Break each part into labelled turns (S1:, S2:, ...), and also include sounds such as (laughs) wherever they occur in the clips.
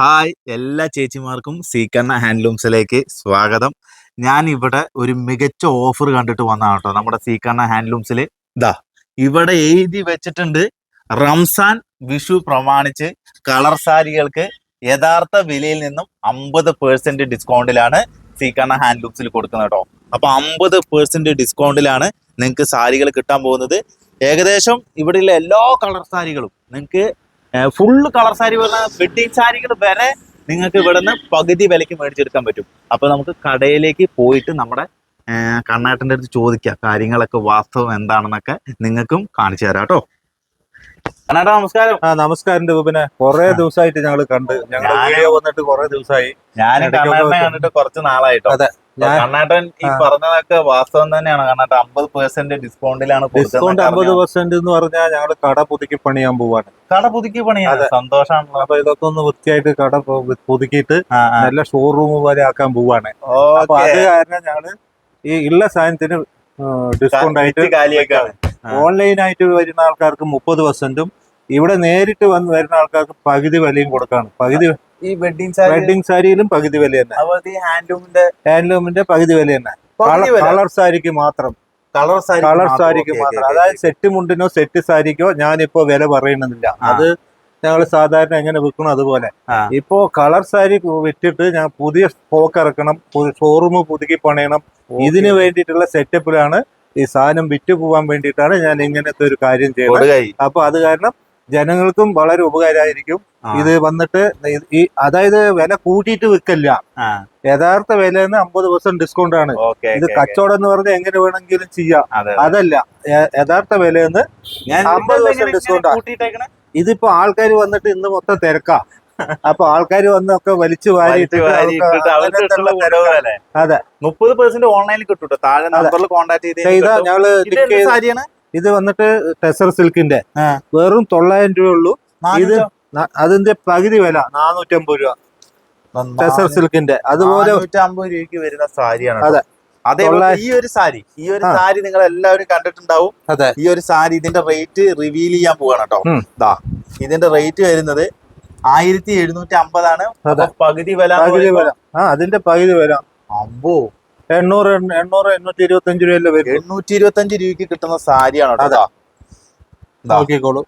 S1: Hi എല്ലാ ചേച്ചിമാർക്കും സീക്കണ്ണ ഹാൻഡ്ലൂംസിലേക്ക് സ്വാഗതം. ഞാൻ ഇവിടെ ഒരു മികച്ച ഓഫർ കണ്ടിട്ട് വന്നതാണ് കേട്ടോ നമ്മുടെ സീക്കണ്ണ ഹാൻഡ്ലൂംസിൽ ഇതാ ഇവിടെ എഴുതി വെച്ചിട്ടുണ്ട് റംസാൻ വിഷു പ്രമാണിച്ച് കളർ സാരികൾക്ക് യഥാർത്ഥ വിലയിൽ നിന്നും അമ്പത് പേഴ്സെന്റ് ഡിസ്കൗണ്ടിലാണ് സീക്കണ്ണ ഹാൻഡ്ലൂംസിൽ കൊടുക്കുന്നത് കേട്ടോ. അപ്പൊ അമ്പത് പേഴ്സെന്റ് ഡിസ്കൗണ്ടിലാണ് നിങ്ങൾക്ക് സാരികൾ കിട്ടാൻ പോകുന്നത്. ഏകദേശം ഇവിടെയുള്ള എല്ലാ കളർ സാരികളും നിങ്ങൾക്ക് ഫുള്ള് കളർ സാരി പറഞ്ഞ വെഡിങ് സാരികൾ വരെ നിങ്ങൾക്ക് ഇവിടുന്ന് പകുതി വിലയ്ക്ക് മേടിച്ചെടുക്കാൻ പറ്റും. അപ്പൊ നമുക്ക് കടയിലേക്ക് പോയിട്ട് നമ്മുടെ കണ്ണാട്ടിന്റെ അടുത്ത് ചോദിക്കാം കാര്യങ്ങളൊക്കെ വാസ്തവം എന്താണെന്നൊക്കെ നിങ്ങൾക്കും കാണിച്ചു തരാം കേട്ടോ. കണ്ണാട്ടാ നമസ്കാരം.
S2: ആ നമസ്കാരം രൂപനെ. കുറെ. ദിവസമായിട്ട് ഞങ്ങൾ കണ്ട്. ഞങ്ങൾ വന്നിട്ട് കുറെ ദിവസമായി.
S1: ഞാൻ കണ്ടിട്ട് കുറച്ച് നാളായിട്ടോ
S2: അതെ,
S1: കണ്ണാട്ടൻ ഈ. പറഞ്ഞതൊക്കെ വാസ്തവം തന്നെയാണ്. കർണാടക അമ്പത് പെർസെന്റ് ഡിസ്കൗണ്ടിലാണ്
S2: ഡിസ്കൗണ്ട് അമ്പത് പെർസെന്റ് എന്ന് പറഞ്ഞാൽ ഞങ്ങൾ കട പുതുക്കി പണിയാൻ പോവാണ്.
S1: കട പുതുക്കി പണിയാണ്. സന്തോഷമാണല്ലോ.
S2: അപ്പൊ ഇതൊക്കെ ഒന്ന് വൃത്തിയായിട്ട് കട പുതുക്കിയിട്ട്. നല്ല ഷോറൂം പോലെ ആക്കാൻ പോവാണ്. അപ്പൊ. അത് കാരണം ഞങ്ങൾ ഈ ഉള്ള സാധനത്തിന് ഡിസ്കൗണ്ട് ആയിട്ട് ആയിട്ട് വരുന്ന ആൾക്കാർക്ക് മുപ്പത് പെർസെന്റും ഇവിടെ നേരിട്ട് വന്ന് വരുന്ന ആൾക്കാർക്ക് പകുതി വിലയും കൊടുക്കാണ്. പകുതി
S1: ഈ വെഡിങ് സാരി
S2: വെഡിങ് സാരിയിലും പകുതി വില തന്നെ.
S1: അതുപോലെ ഹാൻഡ്ലൂമിന്റെ
S2: ഹാൻഡ്ലൂമിന്റെ പകുതി വില തന്നെ. കളർ സാരിക്ക് മാത്രം.
S1: കളർ സാരി
S2: കളർ സാരിക്ക് മാത്രം. അതായത് സെറ്റ് മുണ്ടിനോ സെറ്റ് സാരിക്കോ ഞാനിപ്പോ വില പറയുന്നില്ല. അത് ഞങ്ങൾ സാധാരണ എങ്ങനെ വിൽക്കണം അതുപോലെ. ഇപ്പോ കളർ സാരി വിറ്റിട്ട് ഞാൻ പുതിയ സ്റ്റോക്ക് ഇറക്കണം ഷോറൂം പുതുക്കി പണയണം. ഇതിന് വേണ്ടിയിട്ടുള്ള സെറ്റപ്പിലാണ് ഈ സാധനം വിറ്റ് പോവാൻ വേണ്ടിയിട്ടാണ് ഞാൻ ഇങ്ങനത്തെ ഒരു കാര്യം ചെയ്യുന്നത്. അപ്പൊ അത് കാരണം ജനങ്ങൾക്കും വളരെ ഉപകാരമായിരിക്കും. ഇത് വന്നിട്ട് ഈ അതായത് വില കൂട്ടിയിട്ട് വിൽക്കല്ല. യഥാർത്ഥ വില അമ്പത് പെർസെന്റ് ഡിസ്കൗണ്ട് ആണ്. ഇത് കച്ചവടം എന്ന് പറഞ്ഞാൽ എങ്ങനെ വേണമെങ്കിലും ചെയ്യാം. അതല്ല യഥാർത്ഥ
S1: വില
S2: അമ്പത് പെർസെന്റ് ഡിസ്കൗണ്ട്
S1: ആണ്.
S2: ഇതിപ്പോ ആൾക്കാർ വന്നിട്ട് ഇന്ന് മൊത്തം തിരക്കാ. (laughs) അപ്പൊ ആൾക്കാർ വന്നൊക്കെ വലിച്ചു വാരി
S1: വലിച്ച്
S2: ഇട്ടിട്ട്
S1: വാരി
S2: അവർക്ക്
S1: ഇട്ടിട്ട് അവർക്ക്
S2: അങ്ങനത്തെ
S1: ഇഷ്ടമുള്ള
S2: തിരക്കാ.
S1: കൊണ്ടുപോകാല്ലേ?
S2: അതെ.
S1: മുപ്പത് പെർസെന്റ് ഓൺലൈനിൽ കിട്ടും താഴെ നമ്പറിൽ കോൺടാക്ട് ചെയ്ത്
S2: ഞങ്ങൾ ഇത്
S1: ഇത്
S2: വന്നിട്ട് ടെസർ സിൽക്കിന്റെ. വെറും തൊള്ളായിരം രൂപ ഉള്ളൂ.
S1: നാനൂറ്റോ?
S2: ന- അതിന്റെ പകുതി വില നാനൂറ്റമ്പത് രൂപ. ടെസർ സിൽക്കിന്റെ അതുപോലെ
S1: നാനൂറ്റമ്പത് രൂപയ്ക്ക് വരുന്ന സാരിയാണ്
S2: അതെ.
S1: അതേപോലെ ഈ ഒരു സാരി ഈ ഒരു സാരി നിങ്ങൾ എല്ലാവരും കണ്ടിട്ടുണ്ടാവും.
S2: അതെ.
S1: ഈ ഒരു സാരി ഇതിന്റെ റേറ്റ് റിവീൽ ചെയ്യാൻ പോവാണ് കേട്ടോ. ഇതിന്റെ റേറ്റ് വരുന്നത് ആയിരത്തി എഴുന്നൂറ്റി അമ്പതാണ്. പകുതി വില
S2: പകുതി വില. ആ അതിന്റെ പകുതി വില.
S1: അമ്പോ.
S2: എണ്ണൂറ് എണ്ണ- എണ്ണൂറ് എണ്ണൂറ്റി ഇരുപത്തി അഞ്ച് രൂപയല്ലേ
S1: എണ്ണൂറ്റി ഇരുപത്തി അഞ്ച് രൂപയ്ക്ക് കിട്ടുന്ന സാരിയാണ് കേട്ടോ.
S2: നോക്കിക്കോളൂ.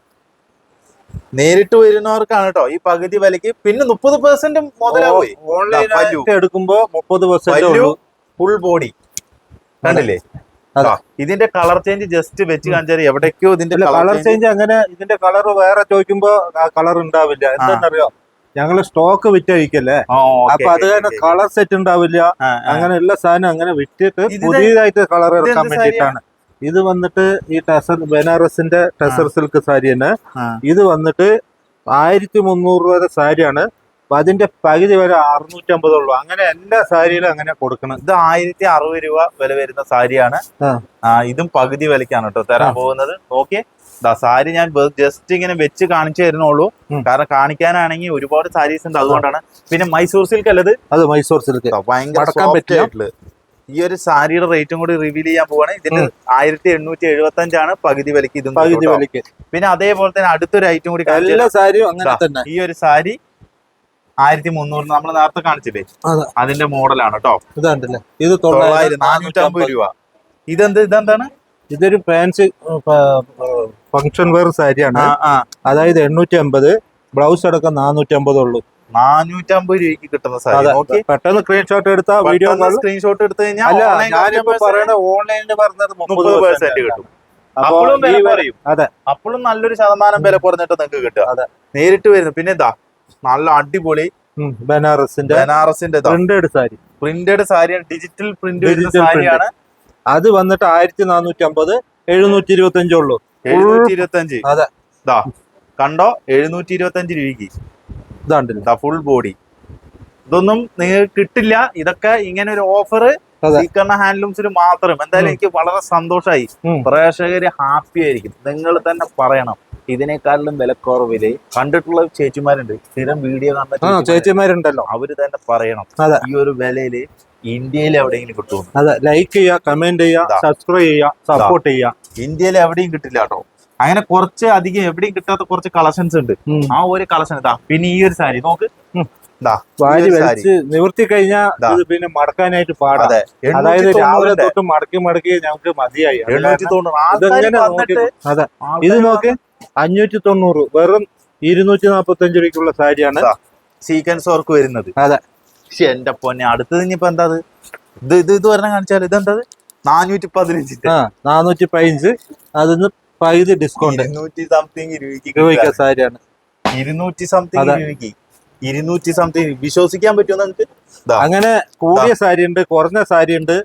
S1: നേരിട്ട് വരുന്നവർക്കാണ് കേട്ടോ ഈ പകുതി വിലക്ക് പിന്നെ മുപ്പത് പെർസെന്റ് മുതലാവുകയെ
S2: ഓൺലൈൻ എടുക്കുമ്പോ മുപ്പത് പെർസെന്റ്
S1: ഫുൾ ബോഡി കണ്ടില്ലേ? ഇതിന്റെ കളർ ചേഞ്ച് ജസ്റ്റ് വെച്ച് കാണിച്ചാൽ എവിടേക്കോ ഇതിന്റെ
S2: കളർ
S1: ചേഞ്ച്
S2: അങ്ങനെ ഇതിന്റെ കളർ വേറെ ചോദിക്കുമ്പോ കളർ ഉണ്ടാവില്ല. എന്താണെന്നറിയോ ഞങ്ങൾ സ്റ്റോക്ക് വിറ്റഴിക്കല്ലേ? അപ്പൊ അത് കാരണം കളർ സെറ്റ് ഉണ്ടാവില്ല. അങ്ങനെയുള്ള സാധനം അങ്ങനെ വിറ്റിട്ട് പുതിയതായിട്ട് കളർ ഇറക്കാൻ വേണ്ടിയിട്ടാണ്. ഇത് വന്നിട്ട് ഈ ടസർ ബനാറസിന്റെ ടസർ സിൽക്ക് സാരി തന്നെ. ഇത് വന്നിട്ട് ആയിരത്തി മുന്നൂറ് രൂപയുടെ സാരിയാണ്. അപ്പൊ അതിന്റെ പകുതി വരെ അറുന്നൂറ്റമ്പത് ഉള്ളൂ. അങ്ങനെ എല്ലാ സാരിയിലും അങ്ങനെ കൊടുക്കണം.
S1: ഇത് ആയിരത്തി അറുപത് രൂപ വില വരുന്ന സാരിയാണ്. ഇതും പകുതി വിലക്കാണ് കേട്ടോ തരാൻ. പോകുന്നത്. ഓക്കെ സാരി ഞാൻ ജസ്റ്റ് ഇങ്ങനെ വെച്ച് കാണിച്ചു തരുന്നുള്ളൂ. കാരണം കാണിക്കാനാണെങ്കിൽ ഒരുപാട് സാരീസ് ഉണ്ട്. അതുകൊണ്ടാണ്. പിന്നെ മൈസൂർ സിൽക്ക് അല്ലത്
S2: അത് മൈസൂർ സിൽക്ക്
S1: ഭയങ്കര ഈ ഒരു സാരിയുടെ റേറ്റും കൂടി റിവീൽ ചെയ്യാൻ പോവാണ്. ഇതിന്. ആയിരത്തി എണ്ണൂറ്റി എഴുപത്തി അഞ്ചാണ് പകുതി വിലക്ക് ഇതും
S2: പകുതി വിലക്ക്
S1: പിന്നെ അതേപോലെ തന്നെ അടുത്തൊരു ഐറ്റം കൂടി
S2: എല്ലാ സാരിയും അങ്ങനെ തന്നെ.
S1: ഈ ഒരു സാരി ആയിരത്തി മുന്നൂറ് നമ്മൾ നേരത്തെ കാണിച്ചില്ലേ?
S2: അതെ.
S1: അതിന്റെ മോഡലാണ് കേട്ടോ.
S2: ഇതാണ്ടല്ലേ? ഇത്
S1: തൊള്ളായിരം നാനൂറ്റമ്പത് രൂപ. ഇതെന്ത് ഇതെന്താണ്?
S2: ഇതൊരു ഫാൻസി ഫങ്ഷൻ വെയർ സാരിയാണ്. അതായത് എണ്ണൂറ്റി അമ്പത് ബ്ലൗസ് അടക്കം നാനൂറ്റി അമ്പത് ഉള്ളൂ.
S1: നാനൂറ്റമ്പത് രൂപയ്ക്ക് കിട്ടുന്ന സാരി.
S2: പെട്ടെന്ന് സ്ക്രീൻഷോട്ട് എടുത്താ വീഡിയോ
S1: സ്ക്രീൻഷോട്ട് എടുത്തു കഴിഞ്ഞാൽ
S2: ഓൺലൈനിൽ പറഞ്ഞത്
S1: മുപ്പത് പെർസെന്റ് കിട്ടും.
S2: അപ്പൊ
S1: അപ്പോഴും വില
S2: പറയും
S1: കുറയും.
S2: അതെ.
S1: അപ്പോഴും നല്ലൊരു ശതമാനം വില കുറഞ്ഞിട്ട് നിങ്ങൾക്ക് കിട്ടുക.
S2: അതെ.
S1: നേരിട്ട് വരുന്നു. പിന്നെ എന്താ നല്ല അടിപൊളി
S2: ബനാറസിന്റെ
S1: ബനാറസിന്റെ
S2: പ്രിന്റഡ് സാരി.
S1: പ്രിന്റഡ് സാരിയാണ് ഡിജിറ്റൽ പ്രിന്റ് വരുന്ന സാരിയാണ്.
S2: അത് വന്നിട്ട് ആയിരത്തി നാനൂറ്റി അമ്പത് എഴുന്നൂറ്റി ഇരുപത്തി അഞ്ചുള്ളൂ
S1: എഴുന്നൂറ്റി ഇരുപത്തി അഞ്ച്
S2: അതെ.
S1: കണ്ടോ? എഴുന്നൂറ്റി ഇരുപത്തി അഞ്ച് രൂപയ്ക്ക്. ദ ഫുൾ ബോഡി ഇതൊന്നും നിങ്ങൾക്ക് കിട്ടില്ല. ഇതൊക്കെ ഇങ്ങനെ ഒരു ഓഫർ. സീക്കറിന ഹാൻഡ്ലൂംസിൽ മാത്രം. എന്തായാലും എനിക്ക് വളരെ സന്തോഷമായി
S2: പ്രേക്ഷകർ
S1: പ്രേക്ഷകര് ഹാപ്പി ആയിരിക്കും. നിങ്ങൾ തന്നെ പറയണം. ഇതിനേക്കാളിലും വിലക്കുറവിൽ കണ്ടിട്ടുള്ള ചേച്ചിമാരുണ്ട്. സ്ഥിരം വീഡിയോ കണ്ട.
S2: ചേച്ചിമാരുണ്ടല്ലോ.
S1: അവർ തന്നെ പറയണം. ഈ ഒരു വിലയിൽ ഇന്ത്യയിൽ എവിടെയെങ്കിലും കിട്ടുമോ
S2: അതെ. ലൈക്ക് ചെയ്യുക കമന്റ് ചെയ്യുക സബ്സ്ക്രൈബ് ചെയ്യുക സപ്പോർട്ട് ചെയ്യുക.
S1: ഇന്ത്യയിൽ എവിടെയും കിട്ടില്ല കേട്ടോ. അങ്ങനെ കുറച്ച് അധികം എവിടെയും കിട്ടാത്ത കുറച്ച് കളക്ഷൻസ് ഉണ്ട്. ആ ഒരു കളക്ഷൻ ഇതാ. പിന്നെ ഈ ഒരു സാരി നോക്ക്.
S2: നിവർത്തി കഴിഞ്ഞാൽ. പിന്നെ മടക്കാനായിട്ട് പാടാതെ
S1: അതെ.
S2: അതായത് രാവിലെ തൊട്ട് മടക്കി മടക്കി ഞങ്ങൾക്ക് മതിയായി. അത് ഇത് നോക്ക് അഞ്ഞൂറ്റി തൊണ്ണൂറ്. വെറും ഇരുന്നൂറ്റി നാപ്പത്തി അഞ്ച് രൂപയ്ക്കുള്ള സാരിയാണ്.
S1: സീക്വൻസ് വർക്ക് വരുന്നത്.
S2: അതെ.
S1: പക്ഷെ എന്റെ പൊന്നെ അടുത്തത് ഇനിയിപ്പോ എന്താ ഇത് ഇത് ഇത് പറഞ്ഞ കാണിച്ചാൽ എന്താ നാനൂറ്റി പതിനഞ്ച്
S2: ആ നാനൂറ്റി പതിനഞ്ച്. അതിന്ന് പകുതി ഡിസ്കൗണ്ട്
S1: ഇരുന്നൂറ്റി സംതിങ് രൂപയ്ക്ക്.
S2: സാരിയാണ്.
S1: ഇരുന്നൂറ്റി സംതിങ്. രൂപയ്ക്ക്. ഇരുന്നൂറ്റി സംതിങ് വിശ്വസിക്കാൻ പറ്റുമോ നമുക്ക്?
S2: അങ്ങനെ കൂടിയ സാരി ഉണ്ട് കുറഞ്ഞ സാരി ഉണ്ട്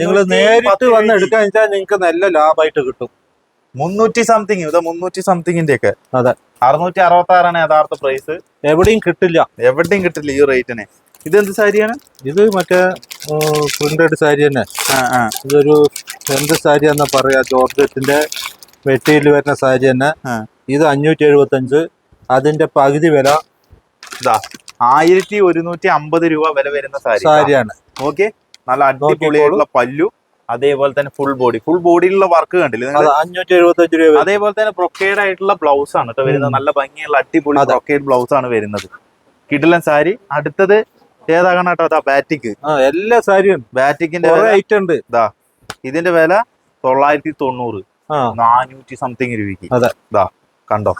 S2: നിങ്ങൾ നേരിട്ട് വന്ന് എടുക്കാൻ വെച്ചാൽ നിങ്ങൾക്ക് നല്ല ലാഭമായിട്ട് കിട്ടും.
S1: മുന്നൂറ്റി സംതിങ് ഇതാ മുന്നൂറ്റി സംതിങ്ങിന്റെ ഒക്കെ
S2: അതെ.
S1: അറുന്നൂറ്റി അറുപത്തി ആറാണ് യഥാർത്ഥ പ്രൈസ്
S2: എവിടെയും കിട്ടില്ല.
S1: എവിടെയും കിട്ടില്ല ഈ റേറ്റിന് ഇതെന്ത് സാരിയാണ്?
S2: ഇത് മറ്റേ പ്രിന്റഡ് സാരി തന്നെ. ഇതൊരു എന്ത് സാരിയാന്നാ പറയാ? ജോർജറ്റിന്റെ മെറ്റീരിയൽ വരുന്ന സാരി തന്നെ. ഇത് അഞ്ഞൂറ്റി എഴുപത്തി അഞ്ച് അതിന്റെ പകുതി വില
S1: ഇതാ. ആയിരത്തി ഒരുന്നൂറ്റി അമ്പത് രൂപ വില വരുന്ന സാരി
S2: സാരിയാണ്.
S1: ഓക്കെ. നല്ല അടിപൊളിയായിട്ടുള്ള പല്ലു. അതേപോലെ തന്നെ ഫുൾ ബോഡി ഫുൾ ബോഡിയിലുള്ള വർക്ക് കണ്ടില്ലേ
S2: അഞ്ഞൂറ്റി എഴുപത്തി അഞ്ച് രൂപ
S1: അതേപോലെ തന്നെ ബ്രൊക്കേഡ് ആയിട്ടുള്ള ബ്ലൗസ് ആണ് കേട്ടോ വരുന്നത്. നല്ല ഭംഗിയുള്ള അടിപൊളി. ബ്രൊക്കേഡ് ബ്ലൗസ് ആണ് വരുന്നത്. കിടിലൻ സാരി. അടുത്തത് ഏതാകണം കേട്ടോ? അതാ ബാറ്റിക്
S2: എല്ലാ സാരിയും.
S1: ബാറ്റിക്കിന്റെ
S2: ഐറ്റം ഉണ്ട്.
S1: ഇതിന്റെ വില തൊള്ളായിരത്തി തൊണ്ണൂറ്. നാനൂറ്റി സംതിങ് രൂപയ്ക്ക്.
S2: അതെ.
S1: ഇതാ കണ്ടോ?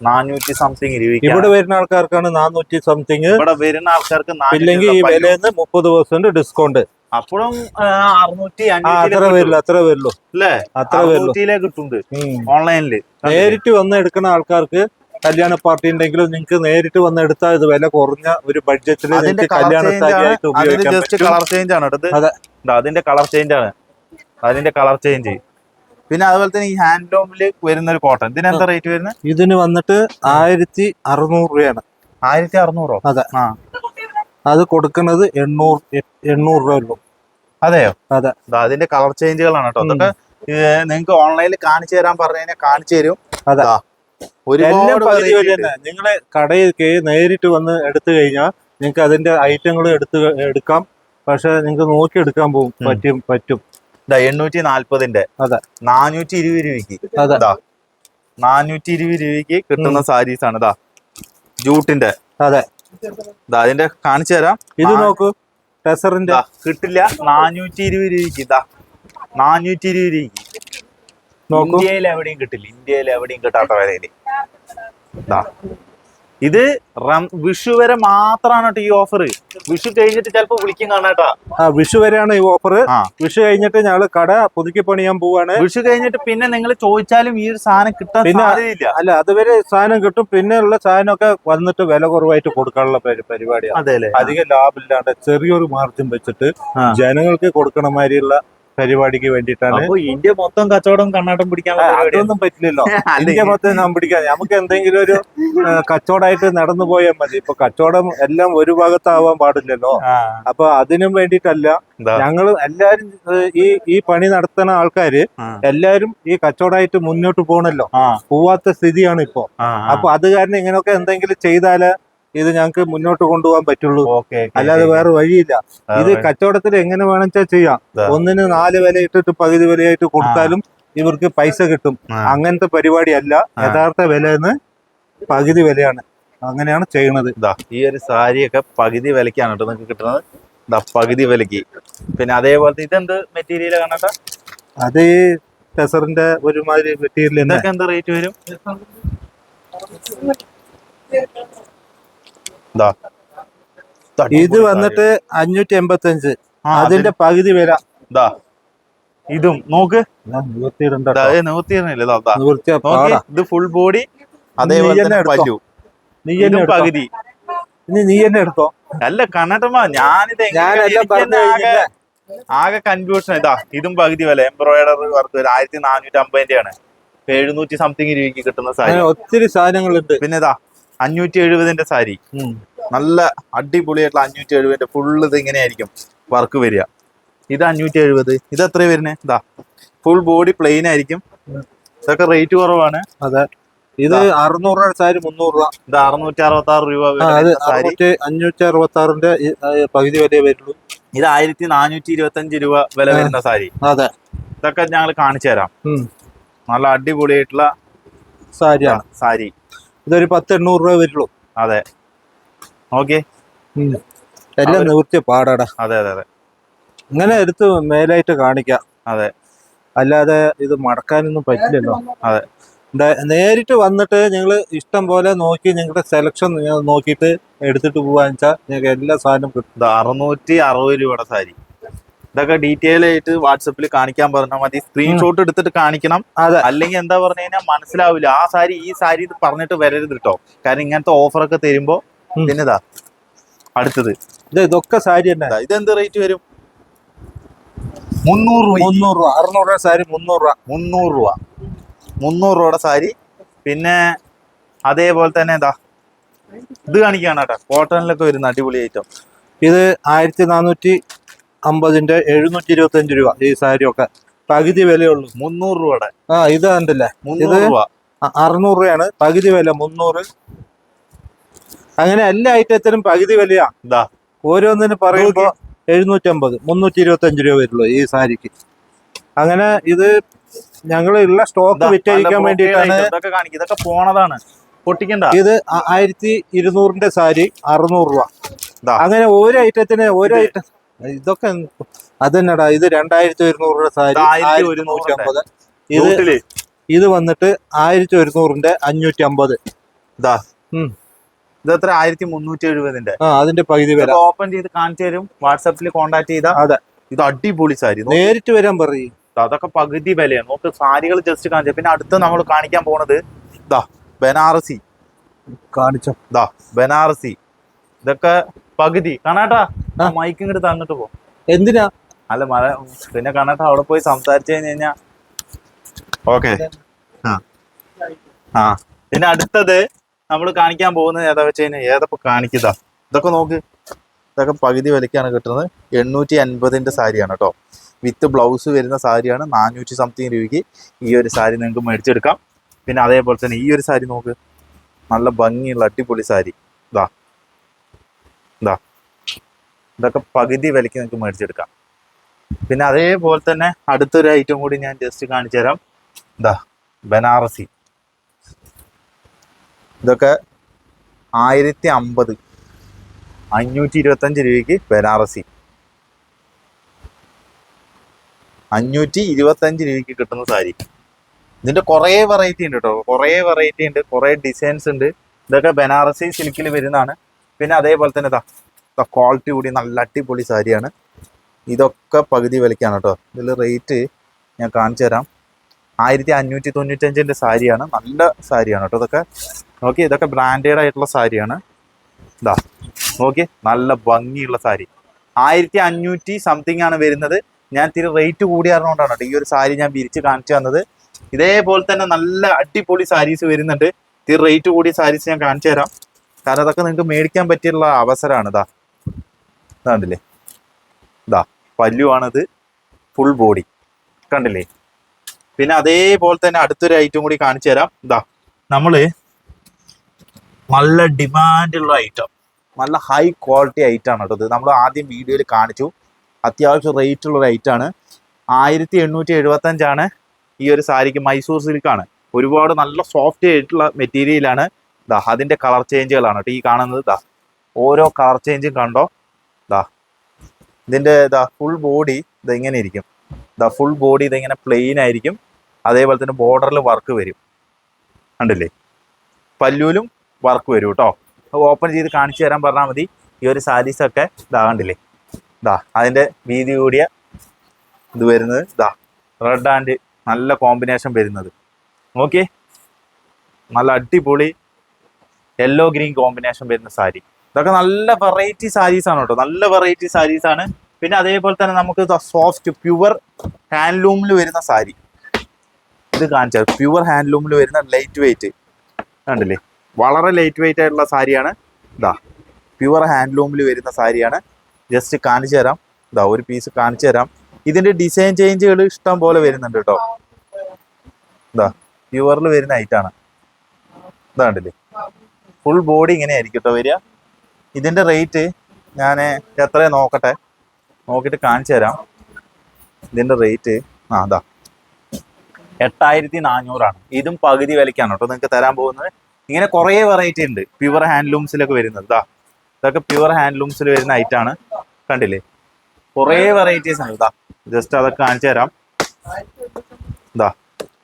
S1: നാനൂറ്റി സംതിങ് രൂപയ്ക്ക്
S2: ഇവിടെ വരുന്ന ആൾക്കാർക്കാണ് നാനൂറ്റി സംതിങ്
S1: ഇവിടെ വരുന്ന ആൾക്കാർക്ക്
S2: ഇല്ലെങ്കിൽ ഈ
S1: 400 പല്ലു.
S2: വിലയിൽ മുപ്പത് പെർസെന്റ് ഡിസ്കൗണ്ട്
S1: അപ്പോഴും അറുന്നൂറ്റി
S2: അത്ര വരില്ല അത്ര വരുള്ളൂ.
S1: അല്ലേ?
S2: അത്ര വരുള്ളൂ.
S1: കിട്ടുന്നുണ്ട്.
S2: ഉം.
S1: ഓൺലൈനിൽ.
S2: നേരിട്ട് വന്ന് എടുക്കുന്ന ആൾക്കാർക്ക് കല്യാണ പാർട്ടി ഉണ്ടെങ്കിലും നിങ്ങൾക്ക് നേരിട്ട് വന്ന് എടുത്താൽ ഇത് വില കുറഞ്ഞ ഒരു ബഡ്ജറ്റിൽ നിങ്ങൾക്ക് കല്യാണ
S1: ചേഞ്ച്
S2: ഉപയോഗിക്കാം
S1: കളർ ചേഞ്ച് ആണ്
S2: അതെ.
S1: അതിന്റെ കളർ ചേഞ്ച് ആണ്. അതിന്റെ കളർ ചേഞ്ച് പിന്നെ അതുപോലെ തന്നെ ഈ ഹാൻഡ്ലൂമിൽ വരുന്ന ഒരു കോട്ടൺ ഇതിന് എന്താ റേറ്റ് വരുന്നത്
S2: ഇതിന് വന്നിട്ട് ആയിരത്തി അറുന്നൂറ് രൂപയാണ്.
S1: ആയിരത്തി അറുന്നൂറോ?
S2: അതെ.
S1: ആ.
S2: അത് കൊടുക്കുന്നത് എണ്ണൂറ് എണ്ണൂറ് രൂപ ഉള്ളൂ.
S1: അതെയോ?
S2: അതെ.
S1: അതിന്റെ കളർ ചേഞ്ചുകളാണ് കേട്ടോ അതൊക്കെ നിങ്ങൾക്ക് ഓൺലൈനിൽ കാണിച്ചു തരാൻ പറഞ്ഞു കഴിഞ്ഞാൽ കാണിച്ചു തരും.
S2: അതെ. നിങ്ങളെ കടയിൽ നേരിട്ട് വന്ന് എടുത്തു കഴിഞ്ഞാൽ നിങ്ങൾക്ക് അതിന്റെ ഐറ്റങ്ങൾ എടുത്ത് എടുക്കാം. പക്ഷെ നിങ്ങൾക്ക് നോക്കി എടുക്കാൻ പോകും പറ്റും പറ്റും.
S1: എണ്ണൂറ്റി നാല്പതിന്റെ. നാനൂറ്റി ഇരുപത് രൂപയ്ക്ക്. നാനൂറ്റി ഇരുപത് രൂപയ്ക്ക് കിട്ടുന്ന സാരീസ് ആണ്. ഇതാ ജൂട്ടിന്റെ.
S2: അതെ.
S1: ദാ, അതിന്റെ കാണിച്ചു തരാം.
S2: ഇത്. നോക്കൂ. ടെസറിന്റെ
S1: കിട്ടില്ല. നാനൂറ്റി ഇരുപത് രൂപയ്ക്ക്. ഇതാ നാനൂറ്റി ഇരുപത് രൂപയ്ക്ക് ഇന്ത്യയിൽ എവിടെയും കിട്ടില്ല. ഇന്ത്യയിൽ എവിടെയും കിട്ടാത്ത വരയിൽ ദാ. ഇത് വിഷു വരെ മാത്രമാണ് കേട്ടോ ഈ ഓഫർ വിഷു കഴിഞ്ഞിട്ട് ചിലപ്പോ വിളിക്കും കാണാട്ടാ.
S2: ആ വിഷു വരെയാണ് ഈ ഓഫർ വിഷു കഴിഞ്ഞിട്ട് ഞങ്ങൾ കട പുതുക്കി പണിയാൻ പോവാണ്.
S1: വിഷു കഴിഞ്ഞിട്ട് പിന്നെ നിങ്ങൾ ചോദിച്ചാലും ഈ ഒരു സാധനം കിട്ടാൻ
S2: പിന്നെ- അല്ല അതുവരെ സാധനം കിട്ടും. പിന്നെ ഉള്ള സാധനമൊക്കെ വന്നിട്ട് വില കുറവായിട്ട് കൊടുക്കാനുള്ള പരി- പരിപാടിയാണ്. അധികം ലാഭമില്ലാണ്ട് ചെറിയൊരു മാർജിൻ വെച്ചിട്ട് ജനങ്ങൾക്ക് കൊടുക്കണ മാതിരിയുള്ള പരിപാടിക്ക് വേണ്ടിയിട്ടാണ്.
S1: അപ്പൊ ഇന്ത്യ മൊത്തം കച്ചവടം കണ്ണാട്ടം പിടിക്കാൻ
S2: അതൊന്നും പറ്റില്ലല്ലോ. (laughs) ഇന്ത്യ മൊത്തം നാം പിടിക്കാൻ നമുക്ക് എന്തെങ്കിലും ഒരു കച്ചവടമായിട്ട് നടന്നു പോയാൽ മതി. ഇപ്പൊ കച്ചവടം എല്ലാം ഒരു ഭാഗത്താവാൻ പാടില്ലല്ലോ. അപ്പൊ അതിനും വേണ്ടിട്ടല്ല ഞങ്ങൾ എല്ലാരും ഈ ഈ പണി നടത്തുന്ന ആൾക്കാര് എല്ലാരും ഈ കച്ചവടമായിട്ട് മുന്നോട്ട് പോകണല്ലോ പോവാത്ത സ്ഥിതിയാണ് ഇപ്പോ. അപ്പൊ അത് കാരണം ഇങ്ങനെയൊക്കെ എന്തെങ്കിലും ചെയ്താലേ ഇത് ഞങ്ങൾക്ക് മുന്നോട്ട് കൊണ്ടുപോകാൻ പറ്റുള്ളൂ.
S1: ഓക്കെ
S2: അല്ലാതെ വേറെ വഴിയില്ല. ഇത് കച്ചവടത്തിൽ എങ്ങനെ വേണമെച്ചാ ചെയ്യാം. ഒന്നിന് നാല് വില ഇട്ടിട്ട് പകുതി വിലയായിട്ട് കൊടുത്താലും ഇവർക്ക് പൈസ കിട്ടും. അങ്ങനത്തെ പരിപാടിയല്ല. യഥാർത്ഥ വില എന്ന് പകുതി വിലയാണ്. അങ്ങനെയാണ് ചെയ്യണത്.
S1: ഈ ഒരു സാരിയൊക്കെ പകുതി വിലക്കാണ് കേട്ടോ നിങ്ങൾക്ക് കിട്ടുന്നത്. ദാ പകുതി വിലക്ക് പിന്നെ അതേപോലത്തെ ഇതെന്ത് മെറ്റീരിയൽ കാണട്ടെ
S2: അത് ടെസറിന്റെ ഒരുമാതിരി മെറ്റീരിയൽ
S1: എന്തൊക്കെ എന്താ റേറ്റ് വരും? ഇതാ. ഇത്
S2: വന്നിട്ട് അഞ്ഞൂറ്റി എൺപത്തി അഞ്ച് അതിന്റെ പകുതി വില.
S1: ഇതാ. ഇതും നോക്ക് ഇതാ, ഫുൾ ബോഡി അതേപോലെ. പല്ലു. പകുതി.
S2: ഇനി നീ തന്നെ എടുത്തോ.
S1: അല്ല കണ്ണട്ടമ്മ ഞാനിത് ആകെ കൺഫ്യൂഷൻ ഇതാ ഇതും പകുതി വില. എംബ്രോയിഡർ വർക്ക് ആയിരത്തി നാനൂറ്റി അമ്പതിന്റെ ആണ് എഴുന്നൂറ്റി സംതിങ് രൂപയ്ക്ക് കിട്ടുന്ന
S2: സാധനം ഒത്തിരി സാധനങ്ങളുണ്ട്.
S1: പിന്നെ ഇതാ അഞ്ഞൂറ്റി എഴുപതിന്റെ സാരി. നല്ല അടിപൊളിയായിട്ടുള്ള അഞ്ഞൂറ്റി എഴുപതിന്റെ ഫുള്ള് ഇത് ഇങ്ങനെയായിരിക്കും വർക്ക് വരിക. ഇത് അഞ്ഞൂറ്റി എഴുപത്. ഇത് എത്ര വരുന്നത് ഇതാ. ഫുൾ ബോഡി പ്ലെയിൻ ആയിരിക്കും. ഇതൊക്കെ റേറ്റ് കുറവാണ്.
S2: അതെ. ഇത് അറുന്നൂറ് രൂപ സാരി മുന്നൂറ് രൂപ.
S1: ഇത് അറുന്നൂറ്റി അറുപത്തി ആറ് രൂപ
S2: അഞ്ഞൂറ്റി അറുപത്തി ആറിന്റെ പകുതി വിലയെ വരുള്ളൂ.
S1: ഇത് ആയിരത്തി നാനൂറ്റി ഇരുപത്തി അഞ്ച് രൂപ വില വരുന്ന സാരി.
S2: അതെ.
S1: ഇതൊക്കെ ഞങ്ങൾ കാണിച്ചു തരാം. നല്ല അടിപൊളിയായിട്ടുള്ള
S2: സാരിയാണ്.
S1: സാരി.
S2: ഇതൊരു പത്ത് എണ്ണൂറ് രൂപ വരുള്ളൂ.
S1: അതെ. ഓക്കെ
S2: എല്ലാം നിവൃത്തി പാടാടാ.
S1: അതെ അതെ അതെ.
S2: ഇങ്ങനെ എടുത്ത് മേലായിട്ട് കാണിക്കാം.
S1: അതെ.
S2: അല്ലാതെ ഇത് മടക്കാനൊന്നും പറ്റില്ലല്ലോ.
S1: അതെ.
S2: നേരിട്ട് വന്നിട്ട് ഞങ്ങൾ ഇഷ്ടം പോലെ നോക്കി ഞങ്ങളുടെ സെലക്ഷൻ നോക്കിയിട്ട് എടുത്തിട്ട് പോവാന്ന് വെച്ചാൽ ഞങ്ങൾക്ക് എല്ലാ സാധനവും കിട്ടും.
S1: അറുന്നൂറ്റി അറുപത് രൂപയുടെ സാരി. ഇതൊക്കെ ഡീറ്റെയിൽ ആയിട്ട് വാട്സപ്പിൽ കാണിക്കാൻ പറഞ്ഞാൽ മതി. സ്ക്രീൻഷോട്ട് എടുത്തിട്ട് കാണിക്കണം. അല്ലെങ്കിൽ എന്താ പറഞ്ഞു കഴിഞ്ഞാൽ മനസ്സിലാവില്ല. ആ സാരി ഈ സാരി ഇത് പറഞ്ഞിട്ട് വരരുത് കേട്ടോ കാരണം ഇങ്ങനത്തെ ഓഫറൊക്കെ തരുമ്പോ പിന്നെതാ അടുത്തത്.
S2: ഇത് ഇതൊക്കെ സാരി തന്നെ.
S1: ഇതാ, ഇതെന്ത് റേറ്റ് വരും? മുന്നൂറ് രൂപ.
S2: മുന്നൂറ് രൂപ. അറുന്നൂറ് രൂപ സാരി മുന്നൂറ് രൂപ.
S1: മുന്നൂറ് രൂപ. മുന്നൂറ് രൂപയുടെ സാരി. പിന്നെ അതേപോലെ തന്നെ എന്താ ഇത് കാണിക്കാണ് കേട്ടോ. കോട്ടണിലൊക്കെ വരുന്ന അടിപൊളി ഐറ്റം
S2: ഇത് ആയിരത്തി നാനൂറ്റി അമ്പതിന്റെ എഴുന്നൂറ്റി ഇരുപത്തി അഞ്ച് രൂപ ഈ സാരിയൊക്കെ. ഒക്കെ പകുതി വിലയുള്ളൂ.
S1: മുന്നൂറ് രൂപയുടെ.
S2: ആ ഇത് കണ്ടില്ലേ? ഇത് അറുന്നൂറ് രൂപയാണ്. പകുതി വില മുന്നൂറ്. അങ്ങനെ എല്ലാ ഐറ്റത്തിനും പകുതി വിലയാ.
S1: ഇതാ
S2: ഓരോന്നിന് പറയുമ്പോ എഴുന്നൂറ്റമ്പത് മുന്നൂറ്റി ഇരുപത്തി അഞ്ച് രൂപ വരുള്ളൂ ഈ സാരിക്ക്. അങ്ങനെ ഇത് ഞങ്ങൾ ഉള്ള സ്റ്റോക്ക് വിറ്റഴിക്കാൻ വേണ്ടിയിട്ടാണ്
S1: ഇതൊക്കെ പോണതാണ്. പൊട്ടിക്കണ്ട.
S2: ഇത് ആയിരത്തി ഇരുന്നൂറിന്റെ സാരി അറുന്നൂറ് രൂപ. അങ്ങനെ ഓരോ ഐറ്റത്തിന് ഓരോ ഐറ്റം ഇതൊക്കെ അതന്നെടാ ഇത് രണ്ടായിരത്തി രൂപ സാരി
S1: ഇത് ആയിരത്തി ഒരുന്നൂറിന്റെ.
S2: നൂറ്റമ്പത് ഇത് ഇത് വന്നിട്ട് ആയിരത്തി ഒരുന്നൂറിന്റെ അഞ്ഞൂറ്റി അമ്പത്
S1: ഇതാ ഇതത്ര ആയിരത്തി മുന്നൂറ്റി എഴുപതിന്റെ
S2: ആ അതിന്റെ പകുതി വില.
S1: ഓപ്പൺ ചെയ്ത് കാണിച്ചു തരും. വാട്സാപ്പിൽ കോണ്ടാക്ട് ചെയ്താ.
S2: അതെ.
S1: ഇത് അടിപൊളി സാരി.
S2: നേരിട്ട് വരാൻ പറയും.
S1: അതൊക്കെ പകുതി വിലയാണ്. നോക്ക് സാരികൾ ജസ്റ്റ് കാണിച്ചു പിന്നെ അടുത്ത് നമ്മൾ കാണിക്കാൻ പോണത് ഇതാ ബനാറസി.
S2: കാണിച്ചോ.
S1: ഇതാ ബനാറസി. ഇതൊക്കെ പകുതി. കാണാട്ടാ. മൈക്ക് ഇങ്ങോട്ട് തന്നിട്ട് പോ.
S2: എന്തിനാ?
S1: അല്ല മഴ പിന്നെ കാണാട്ടാ അവിടെ പോയി സംസാരിച്ചു കഴിഞ്ഞ് കഴിഞ്ഞാ. ഓക്കെ. ആ. ആ. പിന്നെ അടുത്തത് നമ്മൾ കാണിക്കാൻ പോകുന്നത് ഏതാ വെച്ച് കഴിഞ്ഞാൽ ഏതപ്പോ കാണിക്കുക ഇതൊക്കെ നോക്ക്. ഇതൊക്കെ പകുതി വിലക്കാണ് കിട്ടുന്നത്. എണ്ണൂറ്റി അൻപതിന്റെ സാരിയാണ് കേട്ടോ. വിത്ത് ബ്ലൗസ് വരുന്ന സാരിയാണ് നാനൂറ്റി സംതിങ് രൂപയ്ക്ക് ഈ ഒരു സാരി നിങ്ങൾക്ക് മേടിച്ചെടുക്കാം. പിന്നെ അതേപോലെ തന്നെ ഈ ഒരു സാരി നോക്ക്. നല്ല ഭംഗിയുള്ള അടിപൊളി സാരി. ഇതാ ഇതൊക്കെ പകുതി വിലയ്ക്ക് നിങ്ങൾക്ക് മേടിച്ചെടുക്കാം. പിന്നെ അതേപോലെ തന്നെ അടുത്തൊരു ഐറ്റം കൂടി ഞാൻ ജസ്റ്റ് കാണിച്ചു തരാം. എന്താ ബനാറസി. ഇതൊക്കെ ആയിരത്തി അമ്പത് അഞ്ഞൂറ്റി ഇരുപത്തഞ്ച് രൂപയ്ക്ക് ബനാറസി. അഞ്ഞൂറ്റി ഇരുപത്തഞ്ച് രൂപയ്ക്ക് കിട്ടുന്ന സാരി. ഇതിന്റെ കുറേ വെറൈറ്റി ഉണ്ട് കേട്ടോ കുറേ വെറൈറ്റി ഉണ്ട് കുറേ ഡിസൈൻസ് ഉണ്ട്. ഇതൊക്കെ ബനാറസി സിൽക്കിൽ വരുന്നതാണ്. പിന്നെ അതേപോലെ തന്നെ ഇതാ ക്വാളിറ്റി കൂടി നല്ല അടിപൊളി സാരിയാണ്. ഇതൊക്കെ പകുതി വിലക്കാണ് കേട്ടോ ഇതിൽ റേറ്റ് ഞാൻ കാണിച്ചു തരാം. ആയിരത്തി അഞ്ഞൂറ്റി തൊണ്ണൂറ്റഞ്ചിന്റെ സാരിയാണ്. നല്ല സാരിയാണ് കേട്ടോ ഇതൊക്കെ. നോക്കി ഇതൊക്കെ ബ്രാൻഡഡ് ആയിട്ടുള്ള സാരിയാണ്. ഇതാ നോക്കി നല്ല ഭംഗിയുള്ള സാരി. ആയിരത്തി അഞ്ഞൂറ്റി സംതിങ് ആണ് വരുന്നത്. ഞാൻ തിരി റേറ്റ് കൂടി അറിഞ്ഞുകൊണ്ടാണ് കേട്ടോ ഈ ഒരു സാരി ഞാൻ വിരിച്ച് കാണിച്ചു തന്നത്. ഇതേപോലെ തന്നെ നല്ല അടിപൊളി സാരീസ് വരുന്നുണ്ട്. തിരി റേറ്റ് കൂടിയ സാരീസ് ഞാൻ കാണിച്ചു തരാം. കാരണം അതൊക്കെ നിങ്ങൾക്ക് മേടിക്കാൻ പറ്റിയുള്ള അവസരമാണ് ഇതാ ഇതാണ്ടില്ലേ ഇതാ പല്ലുവാണത് ഫുൾ ബോഡി കണ്ടില്ലേ? പിന്നെ അതേപോലെ തന്നെ അടുത്തൊരു ഐറ്റം കൂടി കാണിച്ചു തരാം. ഇതാ നമ്മൾ നല്ല ഡിമാൻഡുള്ള ഐറ്റം നല്ല ഹൈ ക്വാളിറ്റി ഐറ്റം ആണ് കേട്ടോ ഇത്. നമ്മൾ ആദ്യം വീഡിയോയിൽ കാണിച്ചു. അത്യാവശ്യം റേറ്റ് ഉള്ള ഒരു ഐറ്റം ആണ്. ആയിരത്തി എണ്ണൂറ്റി എഴുപത്തി അഞ്ചാണ് ഈ ഒരു സാരിക്ക് മൈസൂർ സിൽക്കാണ് ഒരുപാട് നല്ല സോഫ്റ്റ് ആയിട്ടുള്ള മെറ്റീരിയലാണ് ദാ അതിന്റെ കളർ ചേഞ്ചുകളാണ് കേട്ടോ ഈ കാണുന്നത്. ദാ ഓരോ കളർ ചേഞ്ചും കണ്ടോ? ഇതിന്റെ ദാ ഫുൾ ബോഡി ഇത് ഇങ്ങനെ ഇരിക്കും. ദാ ഫുൾ ബോഡി ഇതിങ്ങനെ പ്ലെയിൻ ആയിരിക്കും. അതേപോലെ തന്നെ ബോർഡറിൽ വർക്ക് വരും. കണ്ടില്ലേ? പല്ലൂലും വർക്ക് വരും കേട്ടോ ഓപ്പൺ ചെയ്ത് കാണിച്ചു തരാൻ പറഞ്ഞാൽ മതി. ഈ ഒരു സാരീസൊക്കെ ഇതാ കണ്ടില്ലേ? ഇതാ അതിന്റെ വീതി കൂടിയ ഇത് വരുന്നത് ഇതാ റെഡ് ആൻഡ് നല്ല കോമ്പിനേഷൻ വരുന്നത്. ഓക്കെ നല്ല അടിപൊളി യെല്ലോ ഗ്രീൻ കോമ്പിനേഷൻ വരുന്ന സാരി. ഇതൊക്കെ നല്ല വെറൈറ്റി സാരീസ് ആണ് കേട്ടോ. നല്ല വെറൈറ്റി സാരീസ് ആണ്. പിന്നെ അതേപോലെ തന്നെ നമുക്ക് സോഫ്റ്റ് പ്യുവർ ഹാൻഡ്ലൂമിൽ വരുന്ന സാരി. ഇത് കാണിച്ചാൽ പ്യുവർ ഹാൻഡ്ലൂമിൽ വരുന്ന ലൈറ്റ് വെയിറ്റ് കണ്ടില്ലേ? വളരെ ലൈറ്റ് വെയിറ്റ് ആയിട്ടുള്ള സാരിയാണ്. ഇതാ പ്യുവർ ഹാൻഡ്ലൂമിൽ വരുന്ന സാരിയാണ്. ജസ്റ്റ് കാണിച്ചു തരാം. ഇതാ ഒരു പീസ് കാണിച്ചു തരാം. ഇതിന്റെ ഡിസൈൻ ചേഞ്ചുകൾ ഇഷ്ടം പോലെ വരുന്നുണ്ട് കേട്ടോ. ഇതാ പ്യുവറിൽ വരുന്ന ഐറ്റാണ് ഇതാണ്ടില്ലേ ഫുൾ ബോഡി ഇങ്ങനെ ആയിരിക്കും കേട്ടോ വരിക. ഇതിന്റെ റേറ്റ് ഞാൻ എത്ര നോക്കട്ടെ? നോക്കിയിട്ട് കാണിച്ചു തരാം. ഇതിന്റെ റേറ്റ് ആ അതാ എട്ടായിരത്തി നാനൂറാണ് ഇതും പകുതി വിലയ്ക്കാണ് കേട്ടോ നിങ്ങൾക്ക് തരാൻ പോകുന്നത്. ഇങ്ങനെ കുറേ വെറൈറ്റി ഉണ്ട്. പ്യുവർ ഹാൻഡ്ലൂംസിലൊക്കെ വരുന്നത് ഇതാ ഇതൊക്കെ പ്യുവർ ഹാൻഡ്ലൂംസിൽ വരുന്ന ഐറ്റാണ് കണ്ടില്ലേ? കുറേ വെറൈറ്റീസ് ആണ് ഇതാ ജസ്റ്റ് അതൊക്കെ കാണിച്ചു തരാം. ഇതാ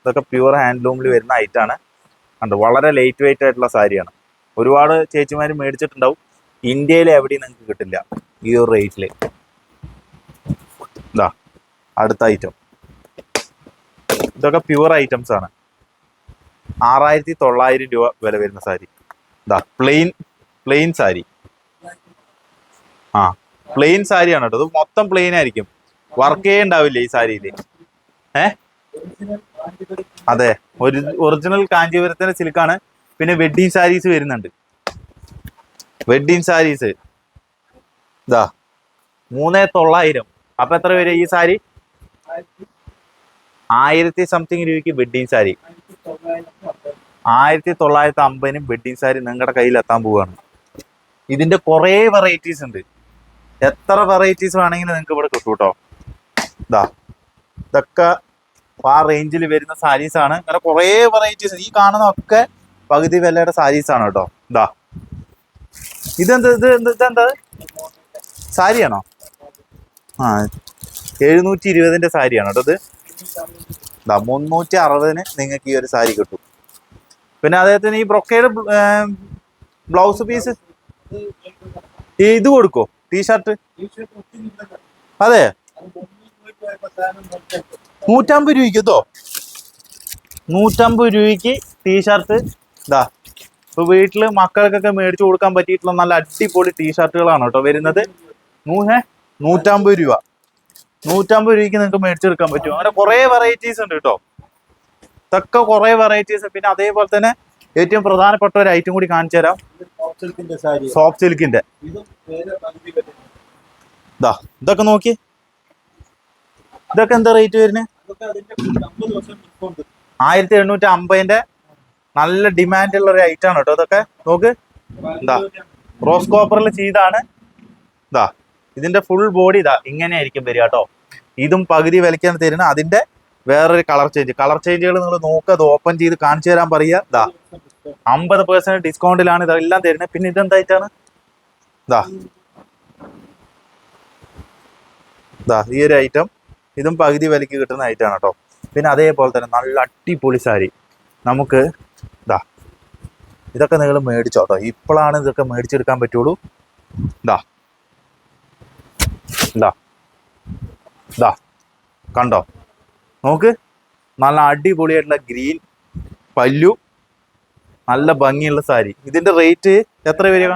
S1: ഇതൊക്കെ പ്യുവർ ഹാൻഡ്ലൂമിൽ വരുന്ന ഐറ്റാണ് കണ്ടു? വളരെ ലൈറ്റ് വെയിറ്റ് ആയിട്ടുള്ള സാരിയാണ്. ഒരുപാട് ചേച്ചിമാർ മേടിച്ചിട്ടുണ്ടാവും. ഇന്ത്യയിൽ എവിടെയും നിങ്ങൾക്ക് കിട്ടില്ല. ഈ ഒരു റേറ്റിൽ അടുത്ത ഐറ്റം ഇതൊക്കെ പ്യുവർ ഐറ്റംസ് ആണ്. ആറായിരത്തി തൊള്ളായിരം രൂപ വില വരുന്ന സാരി. ഇതാ പ്ലെയിൻ പ്ലെയിൻ സാരി. ആ പ്ലെയിൻ സാരിയാണ് കേട്ടോ. ഇത് മൊത്തം പ്ലെയിൻ ആയിരിക്കും. വർക്കേ ഉണ്ടാവില്ല ഈ സാരിയിൽ ഏ? അതെ ഒറിജിനൽ കാഞ്ചീപുരത്തിന്റെ സിൽക്കാണ് പിന്നെ വെഡ്ഡിങ് സാരീസ് വരുന്നുണ്ട്. വെഡ്ഡിങ് സാരീസ് ഇതാ മൂന്നേ തൊള്ളായിരം. അപ്പൊ എത്ര വരും ഈ സാരി? ആയിരത്തി സംതിങ് രൂപയ്ക്ക് വെഡ്ഡിങ് സാരി ആയിരത്തി തൊള്ളായിരത്തി അമ്പതിനും വെഡ്ഡിങ് സാരി നിങ്ങളുടെ കയ്യിൽ എത്താൻ പോവുകയാണ് ഇതിന്റെ കുറേ വെറൈറ്റീസ് ഉണ്ട്. എത്ര വെറൈറ്റീസ് വേണമെങ്കിലും നിങ്ങൾക്ക് ഇവിടെ കിട്ടും കേട്ടോ ഇതാ ഇതൊക്കെ ആ റേഞ്ചിൽ വരുന്ന സാരീസ് ആണ്. അങ്ങനെ കുറേ വെറൈറ്റീസ് ഈ കാണുന്ന ഒക്കെ പകുതി വിലയുടെ സാരീസ് ആണ് കേട്ടോ ഇതാ ഇതെന്ത് ഇത് എന്ത് ഇതെന്താ? സാരിയാണോ? ആ എഴുന്നൂറ്റി ഇരുപതിന്റെ സാരിയാണ് കേട്ടോ ഇത്. ഇതാ മുന്നൂറ്റി അറുപതിന് നിങ്ങൾക്ക് ഈ ഒരു സാരി കിട്ടും. പിന്നെ അദ്ദേഹത്തിന് ഈ ബ്രൊക്കേഡ് ബ്ലൗസ് പീസ് ഇത് കൊടുക്കോ ടീഷർട്ട്? അതെ. നൂറ്റമ്പത് രൂപയ്ക്ക് കേട്ടോ. നൂറ്റമ്പത് രൂപയ്ക്ക് ടീഷർട്ട്. ഇതാ ഇപ്പൊ വീട്ടിൽ മക്കൾക്കൊക്കെ മേടിച്ചു കൊടുക്കാൻ പറ്റിയിട്ടുള്ള നല്ല അടിപൊളി ടീഷർട്ടുകളാണ് കേട്ടോ വരുന്നത്. നൂഹേ നൂറ്റമ്പത് രൂപ. നൂറ്റമ്പത് രൂപയ്ക്ക് നിങ്ങൾക്ക് മേടിച്ചെടുക്കാൻ പറ്റും. അങ്ങനെ കുറേ വെറൈറ്റീസ് ഉണ്ട് കേട്ടോ. ഇതൊക്കെ കുറേ വെറൈറ്റീസ് പിന്നെ അതേപോലെ തന്നെ ഏറ്റവും പ്രധാനപ്പെട്ട ഒരു ഐറ്റം കൂടി കാണിച്ചു തരാം. സോഫ്റ്റ് സിൽക്കിന്റെ
S2: ഇതും
S1: ഇതൊക്കെ നോക്കി. ഇതൊക്കെ എന്താ റേറ്റ് വരുന്നത് ആയിരത്തി എണ്ണൂറ്റി അമ്പതിന്റെ നല്ല ഡിമാൻഡ് ഉള്ള ഒരു ഐറ്റം കേട്ടോ. ഇതൊക്കെ നോക്ക്. എന്താ റോസ് കോപ്പറിൽ ചെയ്താണ്. ഇതാ ഇതിന്റെ ഫുൾ ബോഡി ഇതാ ഇങ്ങനെ ആയിരിക്കും വരിക കേട്ടോ. ഇതും പകുതി വിലയ്ക്കാണ് തരുന്നത്. അതിന്റെ വേറൊരു കളർ ചേഞ്ച് കളർ ചേഞ്ചുകൾ നിങ്ങൾ നോക്കുക അത് ഓപ്പൺ ചെയ്ത് കാണിച്ചു തരാൻ പറയുക. ഇതാ അമ്പത് പെർസെന്റ് ഡിസ്കൗണ്ടിലാണ് ഇതെല്ലാം തരുന്നത്. പിന്നെ ഇതെന്തായിട്ടാണ്? ഇതാ ഇതാ ഈ ഒരു ഐറ്റം ഇതും പകുതി വിലയ്ക്ക് കിട്ടുന്ന ഐറ്റമാണ് കേട്ടോ. പിന്നെ അതേപോലെ തന്നെ നല്ല അടിപൊളി സാരി. നമുക്ക് ഇതൊക്കെ നിങ്ങൾ മേടിച്ചോ കേട്ടോ. ഇപ്പോഴാണ് ഇതൊക്കെ മേടിച്ചെടുക്കാൻ പറ്റുള്ളൂ. ഇതാ ഇതാ ഇതാ കണ്ടോ? നോക്ക്. നല്ല അടിപൊളിയായിട്ടുള്ള ഗ്രീൻ പല്ലു. നല്ല ഭംഗിയുള്ള സാരി. ഇതിന്റെ റേറ്റ് എത്ര വരിക?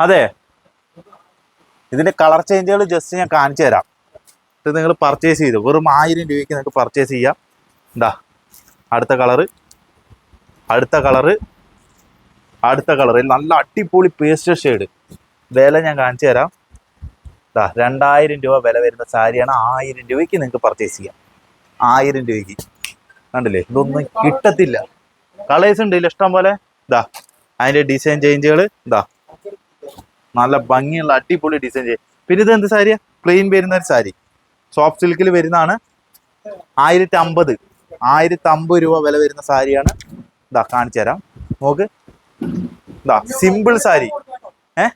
S1: അതെ. ഇതിന്റെ കളർ ചേഞ്ചുകൾ ജസ്റ്റ് ഞാൻ കാണിച്ചു തരാം. ഇത് നിങ്ങൾ പർച്ചേസ് ചെയ്തു. വെറും ആയിരം രൂപയ്ക്ക് നിങ്ങൾക്ക് പർച്ചേസ് ചെയ്യാം. എന്താ അടുത്ത കളറ് അടുത്ത കളറ് അടുത്ത കളറിൽ നല്ല അടിപൊളി പേസ്റ്റ് ഷെയ്ഡ് വില ഞാൻ കാണിച്ചു തരാം. ദാ രണ്ടായിരം രൂപ വില വരുന്ന സാരിയാണ് ആയിരം രൂപയ്ക്ക് നിങ്ങൾക്ക് പർച്ചേസ് ചെയ്യാം. ആയിരം രൂപയ്ക്ക്. കണ്ടില്ലേ? ഇതൊന്നും കിട്ടത്തില്ല. കളേഴ്സ് ഉണ്ട് ഇഷ്ടം പോലെ? ഇതാ അതിന്റെ ഡിസൈൻ ചേഞ്ചുകൾ ഇതാ നല്ല ഭംഗിയുള്ള അടിപൊളി ഡിസൈൻ ചെയ്യും പിന്നെ ഇത് എന്ത് സാരിയാ? പ്ലെയിൻ വരുന്ന ഒരു സാരി. സോഫ്റ്റ് സിൽക്കിൽ വരുന്നതാണ്. ആയിരത്തി അമ്പത് ആയിരത്തി അമ്പത് രൂപ വില വരുന്ന സാരിയാണ്. ഇതാ കാണിച്ചു തരാം. നോക്ക്. ഇതാ സിമ്പിൾ സാരി ഏ?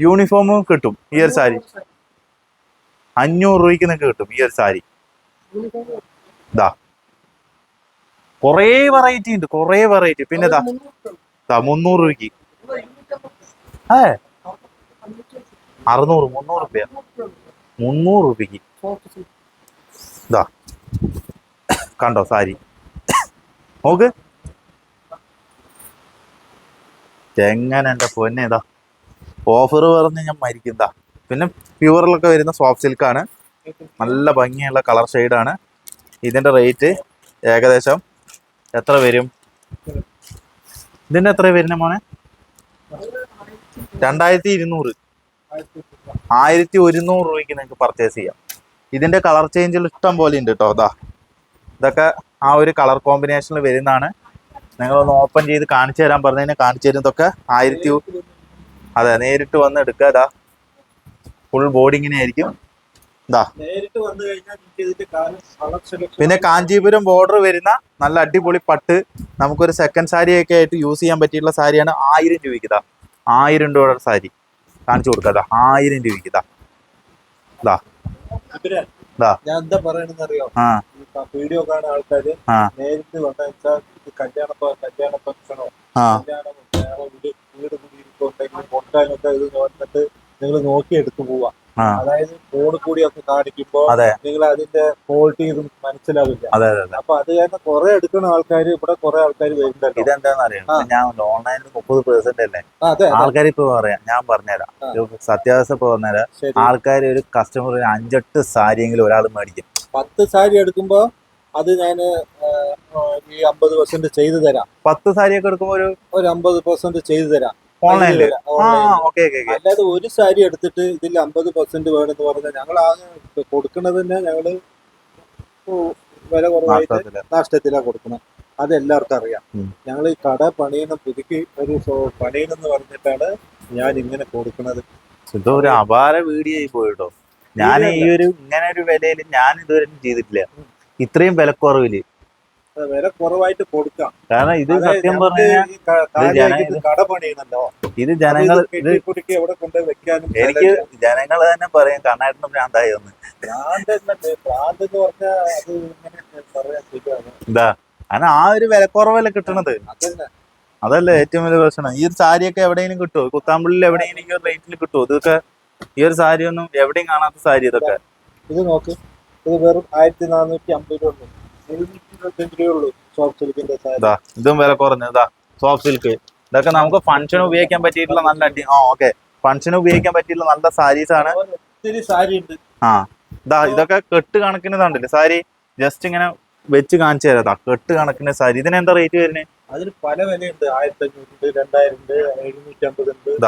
S1: യൂണിഫോമും കിട്ടും. ഈ ഒരു സാരി അഞ്ഞൂറ് രൂപയ്ക്ക് നിങ്ങൾക്ക് കിട്ടും ഈ ഒരു സാരി ഇതാ കുറേ വെറൈറ്റി ഉണ്ട് കുറേ വെറൈറ്റി പിന്നെ ഇതാ ഇതാ മുന്നൂറ് രൂപയ്ക്ക്. ഏ? അറുന്നൂറ് മുന്നൂറ് രൂപ മുന്നൂറ് രൂപയ്ക്ക്. ഇതാ കണ്ടോ സാരി നോക്ക്. എങ്ങനെ എന്റെ പൊന്നെ ഇതാ. ഓഫർ പറഞ്ഞ് ഞാൻ മരിക്കുന്നതാ പിന്നെ പ്യുവറിലൊക്കെ വരുന്ന സോഫ്റ്റ് സിൽക്കാണ് നല്ല ഭംഗിയുള്ള കളർ ഷെയ്ഡാണ് ഇതിന്റെ റേറ്റ് ഏകദേശം എത്ര വരും? ഇതിന്റെ എത്ര വരുന്ന മോനെ? രണ്ടായിരത്തി ഇരുന്നൂറ് ആയിരത്തി ഒരുന്നൂറ് രൂപയ്ക്ക് നിങ്ങൾക്ക് പർച്ചേസ് ചെയ്യാം. ഇതിന്റെ കളർ ചേഞ്ചിൽ ഇഷ്ടം പോലെ ഉണ്ട് കേട്ടോ അതാ ഇതൊക്കെ ആ ഒരു കളർ കോമ്പിനേഷനിൽ വരുന്നതാണ്. നിങ്ങളൊന്ന് ഓപ്പൺ ചെയ്ത് കാണിച്ചു തരാൻ പറഞ്ഞതിന് കാണിച്ചു തരുന്നതൊക്കെ ആയിരത്തി അതെ നേരിട്ട് വന്ന് എടുക്കുക. അതാ ഫുൾ ബോഡി ഇങ്ങനെ ആയിരിക്കും. ഇതാ. പിന്നെ കാഞ്ചീപുരം ബോർഡർ വരുന്ന നല്ല അടിപൊളി പട്ട്. നമുക്കൊരു സെക്കൻഡ് സാരി ഒക്കെ ആയിട്ട് യൂസ് ചെയ്യാൻ പറ്റിയിട്ടുള്ള സാരിയാണ് ആയിരം രൂപയ്ക്ക് ഇതാ. ആയിരം രൂപയുടെ സാരി കാണിച്ചു കൊടുക്കാം. ആയിരം രൂപയ്ക്ക് ദാ ദാ.
S2: ഞാൻ എന്താ പറയണെന്ന് അറിയോ വീഡിയോ കാണുന്ന ആൾക്കാര്. നേരിട്ട് വന്നാ ഇത് കല്യാണ ഫംഗ്ഷനോ കല്യാണം വീട് കുടിയിരിക്കോ ഉണ്ടെങ്കിൽ കൊണ്ടാനൊക്കെ ഇത് നോക്കിയിട്ട് നിങ്ങൾ നോക്കി എടുത്തു പോവാ. അതായത് കോഡ് കൂടിയൊക്കെ കാണിക്കുമ്പോ
S1: അതെ.
S2: നിങ്ങൾ അതിന്റെ ക്വാളിറ്റി ഇതും മനസ്സിലാവില്ല.
S1: അതെ അതെ അതെ.
S2: അപ്പൊ അത് കാരണം കുറെ എടുക്കുന്ന ആൾക്കാർ ഇവിടെ കുറെ ആൾക്കാർ വരുന്നുണ്ട്
S1: ഇതെന്താന്ന് അറിയാം ഞാൻ ഓൺലൈനിൽ മുപ്പത് പേഴ്സെന്റ് അല്ലേ? ആൾക്കാർ ഇപ്പൊ പറയാം ഞാൻ പറഞ്ഞുതരാം. സത്യാവസ്ഥ ഇപ്പൊ പറഞ്ഞുതരാം. ആൾക്കാർ ഒരു കസ്റ്റമർ അഞ്ചെട്ട് സാരിയെങ്കിലും ഒരാൾ മേടിക്കും.
S2: പത്ത് സാരി എടുക്കുമ്പോ അത് ഞാൻ ഈ അമ്പത് പെർസെന്റ് ചെയ്തു തരാം.
S1: പത്ത് സാരിയൊക്കെ എടുക്കുമ്പോൾ ഒരു
S2: ഒരു അമ്പത് പെർസെന്റ് ചെയ്തു തരാം.
S1: ഓൺലൈനിൽ
S2: തരാം,
S1: ആ. ഓക്കെ ഓക്കെ
S2: അല്ലാതെ ഒരു സാരി എടുത്തിട്ട് ഇതിൽ അമ്പത് പെർസെന്റ് വേണമെന്ന് പറഞ്ഞാൽ ഞങ്ങൾ ആകെ കൊടുക്കുന്നത് തന്നെ ഞങ്ങൾ വില കുറവായിട്ട് നാഷ്ടത്തിലാണ് കൊടുക്കുന്നത് അത് എല്ലാവർക്കും അറിയാം. ഞങ്ങൾ ഈ കട പണിയുന്ന പുതുക്കി ഒരു പണിയണമെന്ന് പറഞ്ഞിട്ടാണ് ഞാൻ ഇങ്ങനെ കൊടുക്കുന്നത്
S1: ഇതൊരു അപാര വീഡിയോ ആയി പോയിട്ടോ ഞാൻ ഈ ഒരു ഇങ്ങനെ ഒരു വിലയിൽ ഞാൻ ഇതുവരെ ചെയ്തിട്ടില്ല. ഇത്രയും
S2: വിലക്കുറവിൽ. വില കുറവായിട്ട് കൊടുക്കാം.
S1: കാരണം ഇത് സത്യം പറഞ്ഞോ
S2: ഇത് കട പണിയണല്ലോ
S1: ഇത് ജനങ്ങൾ
S2: കെട്ടിക്കുടുക്കി എവിടെ കൊണ്ട് വെക്കാനും
S1: എനിക്ക് ജനങ്ങൾ തന്നെ പറയും കണ്ണാട്ടിന് ഭ്രാന്തായി ഒന്ന്
S2: ഭ്രാന്ത് ഭ്രാന്ത് എന്ന് പറഞ്ഞാൽ അത് ഇങ്ങനെ പറയാൻ ശരിയാണ്.
S1: എന്താ? കാരണം ആ ഒരു വിലക്കുറവല്ലേ കിട്ടണത്. അതല്ലേ ഏറ്റവും വലിയ പ്രശ്നം. ഈ ഒരു സാരിയൊക്കെ എവിടെയെങ്കിലും കിട്ടുമോ കുത്താമ്പുള്ളിൽ എവിടെയെങ്കിലും ഈ ഒരു റേറ്റിൽ കിട്ടുമോ ഇതൊക്കെ ഈ ഒരു സാരി ഒന്നും എവിടെയും കാണാത്ത സാരി ഇതൊക്കെ.
S2: ഇത് നോക്ക്. ഇത് വെറും ആയിരത്തി നാനൂറ്റി അമ്പത് രൂപ
S1: ഇതാ വില കുറഞ്ഞു സോഫ്റ്റ് സിൽക്ക് ഇതൊക്കെ നമുക്ക് ഫംഗ്ഷന് ഉപയോഗിക്കാൻ പറ്റിയിട്ടുള്ള നല്ല അടി ആ ഓക്കെ ഫംഗ്ഷന് ഉപയോഗിക്കാൻ പറ്റിയിട്ടുള്ള നല്ല സാരീസ് ആണ്. ആ ഇതാ ഇതൊക്കെ കെട്ട് കണക്കിന് ഇതുണ്ടല്ലേ സാരി? ജസ്റ്റ് ഇങ്ങനെ വെച്ച് കാണിച്ചു തരാതാ കെട്ട് കണക്കിന് സാരി. ഇതിന് എന്താ റേറ്റ് വരുന്നത്
S2: അതിന് പല വിലയുണ്ട്. ആയിരത്തി അഞ്ഞൂറുണ്ട് രണ്ടായിരം ഉണ്ട്. എഴുന്നൂറ്റി അമ്പത് ഉണ്ട്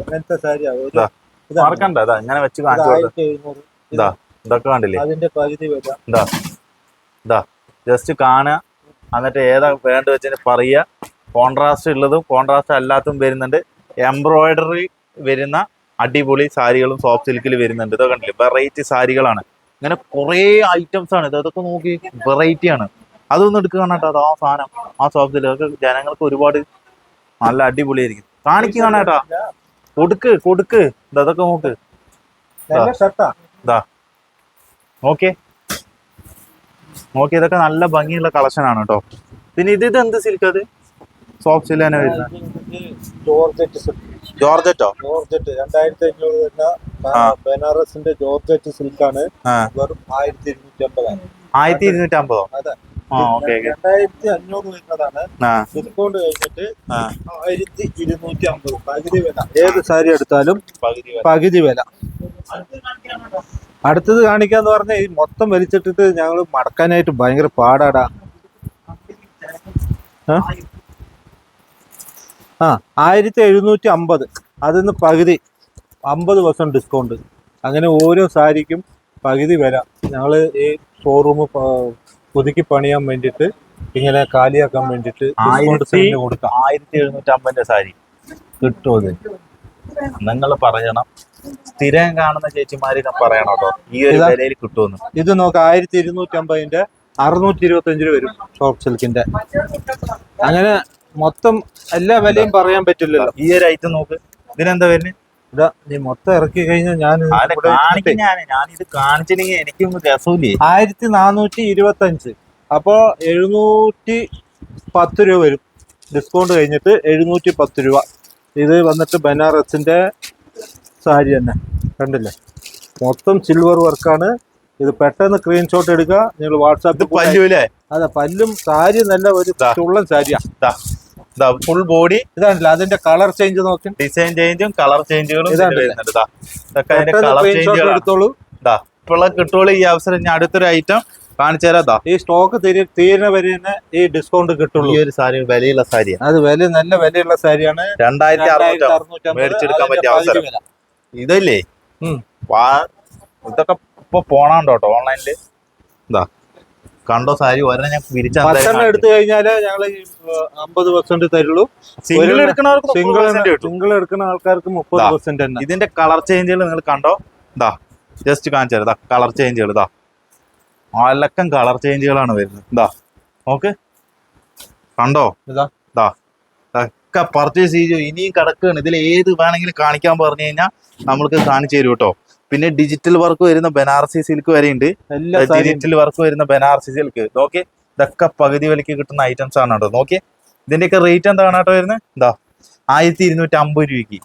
S2: അങ്ങനത്തെ സാരി.
S1: മറക്കണ്ട. ഇതാ ഇങ്ങനെ വെച്ച് കാണിച്ചു ഇതാ ഇതൊക്കെ കണ്ടില്ലേ?
S2: അതിന്റെ പകുതി വില.
S1: ഇതാ ഇതാ ജസ്റ്റ് കാണുക. എന്നിട്ട് ഏതാ വേണ്ട വെച്ചാൽ പറയുക. കോൺട്രാസ്റ്റ് ഉള്ളതും കോൺട്രാസ്റ്റ് അല്ലാത്തതും വരുന്നുണ്ട്. എംബ്രോയിഡറി വരുന്ന അടിപൊളി സാരികളും സോഫ്റ്റ് സിൽക്കിൽ വരുന്നുണ്ട്. ഇതൊക്കെ കണ്ടില്ലേ? വെറൈറ്റി സാരികളാണ്. ഇങ്ങനെ കുറേ ഐറ്റംസ് ആണ്. ഇത് അതൊക്കെ നോക്കി വെറൈറ്റി ആണ്. അതൊന്നും എടുക്കുക കേട്ടോ. അത് ആ സാധനം. ആ സോഫ്റ്റ് സിൽക്ക് അതൊക്കെ ജനങ്ങൾക്ക് ഒരുപാട് നല്ല അടിപൊളിയായിരിക്കും. കാണിക്കുക കേട്ടാ. കൊടുക്ക് കൊടുക്ക്. ഇതൊക്കെ നോക്ക്.
S2: ഇതാ ഷർട്ടാ
S1: ഓക്കെ ഇതൊക്കെ നല്ല ഭംഗിയുള്ള കളക്ഷൻ ആണ് കേട്ടോ പിന്നെ ഇത് ഇത് എന്ത് സിൽക്ക് അത്? സോഫ്റ്റ് സിൽക്ക് തന്നെ വരുന്നത്.
S2: ജോർജറ്റ്
S1: ജോർജറ്റോ?
S2: ജോർജറ്റ് രണ്ടായിരത്തി അഞ്ഞൂറ് വരുന്ന ബനാറസിന്റെ ജോർജറ്റ് സിൽക്കാണ് വെറും ആയിരത്തി ഇരുന്നൂറ്റി അമ്പതാണ്
S1: ആയിരത്തി ഇരുന്നൂറ്റി അമ്പതോ
S2: രണ്ടായിരത്തി അഞ്ഞൂറ് വരുന്നതാണ്. ഡിസ്കൗണ്ട് കഴിഞ്ഞിട്ട് ആയിരത്തി ഇരുന്നൂറ്റി അമ്പത് പകുതി വില. ഏത് സാരി എടുത്താലും
S1: പകുതി വില.
S2: അടുത്തത് കാണിക്കാന്ന് പറഞ്ഞാൽ ഈ മൊത്തം വലിച്ചിട്ടിട്ട് ഞങ്ങൾ മടക്കാനായിട്ട് ഭയങ്കര പാടാടാ. ആ? ആയിരത്തി എഴുന്നൂറ്റി അമ്പത് അതിന്ന് പകുതി. അമ്പത് പെർസെന്റ് ഡിസ്കൗണ്ട് അങ്ങനെ ഓരോ സാരിക്കും പകുതി വില ഞങ്ങൾ ഈ ഷോറൂം പുതുക്കി പണിയാൻ വേണ്ടിയിട്ട് ഇങ്ങനെ കാലിയാക്കാൻ വേണ്ടിയിട്ട് ഡിസ്കൗണ്ട്
S1: ആയിരത്തി
S2: കൊടുക്കാം.
S1: ആയിരത്തി എഴുന്നൂറ്റി അമ്പതിന്റെ സാരി കിട്ടുമോ ഇത് നിങ്ങൾ പറയണം. സ്ഥിരം കാണുന്ന ചേച്ചിമാര് ഞാൻ പറയണം കേട്ടോ. ഈ ഒരു
S2: ഇതാ.
S1: വിലയിൽ കിട്ടുമെന്ന്.
S2: ഇത് നോക്ക് ആയിരത്തി ഇരുന്നൂറ്റി അമ്പതിന്റെ അറുന്നൂറ്റി ഇരുപത്തി അഞ്ച് രൂപ വരും സോഫ്റ്റ് സിൽക്കിന്റെ അങ്ങനെ മൊത്തം എല്ലാ വിലയും പറയാൻ പറ്റില്ലല്ലോ.
S1: ഈ ഒരു ഐറ്റം നോക്ക്. ഇതിനെന്താ വരുന്നത്
S2: ഇതാ നീ മൊത്തം ഇറക്കി കഴിഞ്ഞാൽ ഞാൻ
S1: ആരെ
S2: ഇവിടെ
S1: കാണിക്കും ഞാൻ. ഇത് കാണിച്ചില്ലെങ്കിൽ എനിക്കും രസമില്ലേ?
S2: ആയിരത്തി നാനൂറ്റി ഇരുപത്തി അഞ്ച് അപ്പോ എഴുന്നൂറ്റി പത്ത് രൂപ വരും. ഡിസ്കൗണ്ട് കഴിഞ്ഞിട്ട് എഴുന്നൂറ്റി പത്ത് രൂപ. ഇത് വന്നിട്ട് ബനാറസിന്റെ സാരി തന്നെ. കണ്ടില്ലേ? മൊത്തം സിൽവർ വർക്കാണ് ഇത് പെട്ടെന്ന് സ്ക്രീൻഷോട്ട് എടുക്കുക. നിങ്ങൾ വാട്സാപ്പിൽ
S1: പല്ലുല്ലേ?
S2: അതെ പല്ലും സാരി നല്ല ഒരു. ചുള്ളൻ സാരിയാ.
S1: ഫുൾ ബോഡി
S2: ഇതാണല്ലോ അതിന്റെ കളർ ചേഞ്ച് നോക്കി.
S1: ഡിസൈൻ ചേഞ്ചും കളർ ചേഞ്ചുകളും
S2: എടുത്തോളൂ.
S1: കിട്ടുള്ളൂ ഈ അവസരം. ഞാൻ അടുത്തൊരു ഐറ്റം കാണിച്ചു തരാതാ.
S2: ഈ സ്റ്റോക്ക് തീരെ തീരുന്ന വരെ തന്നെ ഈ ഡിസ്കൗണ്ട്
S1: ഈ
S2: കിട്ടുള്ളൂ
S1: ഒരു സാരി വിലയുള്ള സാരിയാണ്
S2: അത് വില നല്ല വിലയുള്ള സാരിയാണ്.
S1: രണ്ടായിരത്തി അറുന്നൂറ്റി
S2: അറുന്നൂറ്റി
S1: മേടിച്ചെടുക്കാൻ പറ്റിയ അവസരം. ഇതല്ലേ? ഇതൊക്കെ ഇപ്പൊ പോണാണ്ടോ ഓൺലൈനിൽ? എന്താ? കണ്ടോ സാരി? ഒരെണ്ണം ഞാൻ
S2: എടുത്തു കഴിഞ്ഞാൽ ഞങ്ങൾ അമ്പത് പെർസെന്റ് തരുള്ളൂ.
S1: സിംഗിൾ എടുക്കുന്ന
S2: സിംഗിൾ
S1: 30%
S2: സിംഗിൾ എടുക്കുന്ന ആൾക്കാർക്ക് മുപ്പത്. പെർസെന്റ്
S1: ഇതിന്റെ കളർ ചേഞ്ചുകൾ നിങ്ങൾ കണ്ടോ? ഇതാ ജസ്റ്റ് കാണിച്ചു തരാം. കളർ ചേഞ്ചുകൾ ഇതാ അലക്കം കളർ ചേഞ്ചുകളാണ് വരുന്നത്. ഇതാ ഓക്കെ? കണ്ടോ?
S2: ഇതാ.
S1: ഇതാ. ഇതൊക്കെ പർച്ചേസ് ചെയ്തു. ഇനിയും കിടക്കുകയാണ്. ഇതിൽ ഏത് വേണമെങ്കിലും കാണിക്കാൻ പറഞ്ഞു കഴിഞ്ഞാൽ നമ്മൾക്ക് കാണിച്ചു തരും കേട്ടോ. പിന്നെ ഡിജിറ്റൽ വർക്ക് വരുന്ന ബനാറസി സിൽക്ക് വരെ ഉണ്ട്. ഡിജിറ്റൽ വർക്ക് വരുന്ന ബനാറസി സിൽക്ക് നോക്കി. ഇതൊക്കെ പകുതി വിലക്ക് കിട്ടുന്ന ഐറ്റംസ് ആണ് കേട്ടോ. നോക്കി. ഇതിന്റെയൊക്കെ റേറ്റ് എന്താണ് കേട്ടോ വരുന്നത്? എന്താ ആയിരത്തി ഇരുന്നൂറ്റി അമ്പത് രൂപയ്ക്ക്.